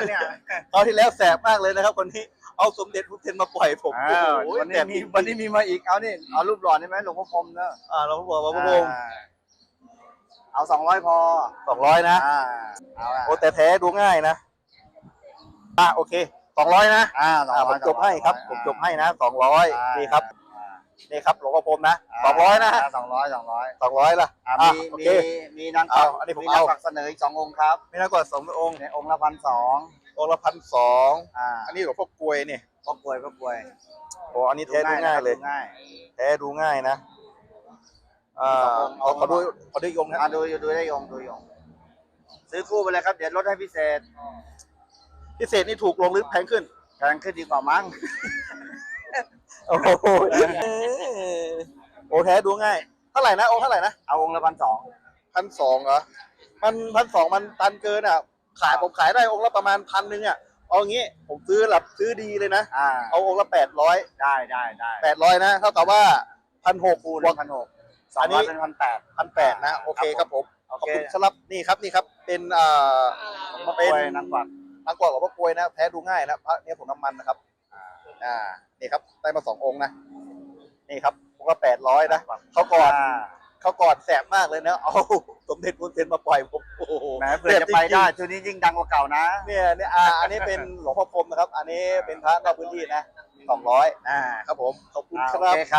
นะเนี่ย คราวที่แล้วแสบมากเลยนะครับคนนี้เอาสมเด็จพุทธเทนมาปล่อยผมอ้าวโอ้โหวันแสนี้บมีจริงวันนี้มีมาอีกเอานี่เอารูปหล่อนี่ไหมหลวงพ่อพรหมเนอะอ่าเราก็บอกว่าพระวงศ์อ่าเอาสองร้อยพอสองร้อยนะ อ่าเอาละโอ้แต่แท้ดูง่ายนะอะโอเคสองร้อยนะอ่าสองอ่าผร้อยมจบให้ครับ ผมจบให้นะสองร้อยนี่ครับ นี่ครับหลวงพ่อพรหมนะสองร้อยนะสองร้อยสองร้อยสองร้อยละอ่าอะมีโอมีเคมีนางกวักเอาอันนี้ผมมีนางเอากวักเสนออีกสององค์ครับไม่น่ากว่าสององค์ในองค์ละพันสององค์ละพันสองอ่าอันนี้หลวงพ่อกลวยเนี่ยพ่อกลวยพ่อกลวยโอ้อันนี้แท้ดูง่ายเลยดูง่าย แท้ดูง่ายนะอ่าเอาขอขอดูขอดูอีกองค์นะอ่าดูดูได้องค์ดูได้องค์ซื้อคู่ไปเลยครับ เดี๋ยวลดให้พิเศษ พิเศษนี่ถูกลงหรือแพงขึ้นแพงขึ้นดีกว่ามั้ง โอ้โหโอ้แท้ดูง่าย เท่าไหร่นะองค์เท่าไหร่นะเอาองค์ละพันสองพันสองเหรอ มันพันสองมันตันเกินอะ ขายผมขายได้องค์ละประมาณพันหนึ่งอะ เอางี้ผมซื้อหลับซื้อดีเลยนะ อ่าเอาองค์ละแปดร้อยได้ได้ได้แปดร้อยนะ เท่ากับว่าพันหกคูณบวกพันหกสออังนนี้ร้อยเป็นพันแปด พันแปดนะ โอเคครับผมโอขอบเคคุณครับนี่ครับนี่ครับ เป็นอ่ามาเป็เป็นนนักวักนางกวักหลวงพ่อกลวยนะ แพ้ดูง่ายนะพระเนี่ยผมน้ำมันนะครับ อ่านี่ครับได้มาสององค์นะนี่ครับองค์ละแปดร้อยนะเขาก่อนอ่าเขาก่อนแสบมากเลยนะเอาสมเด็จพุทธเทนมาปล่อยผมโอ้โหแหมเผื่อจะไปได้ชุดนี้ยิ่งดังกว่าเก่านะเนี่ยเนี่ยอ่าอันนี้เป็นหลวงพ่อพรหมนะครับ อันนี้เป็นพระนอกพื้นที่นะสองร้อยอ่าครับผมขอบคุณอ่าคโอรับเคครับ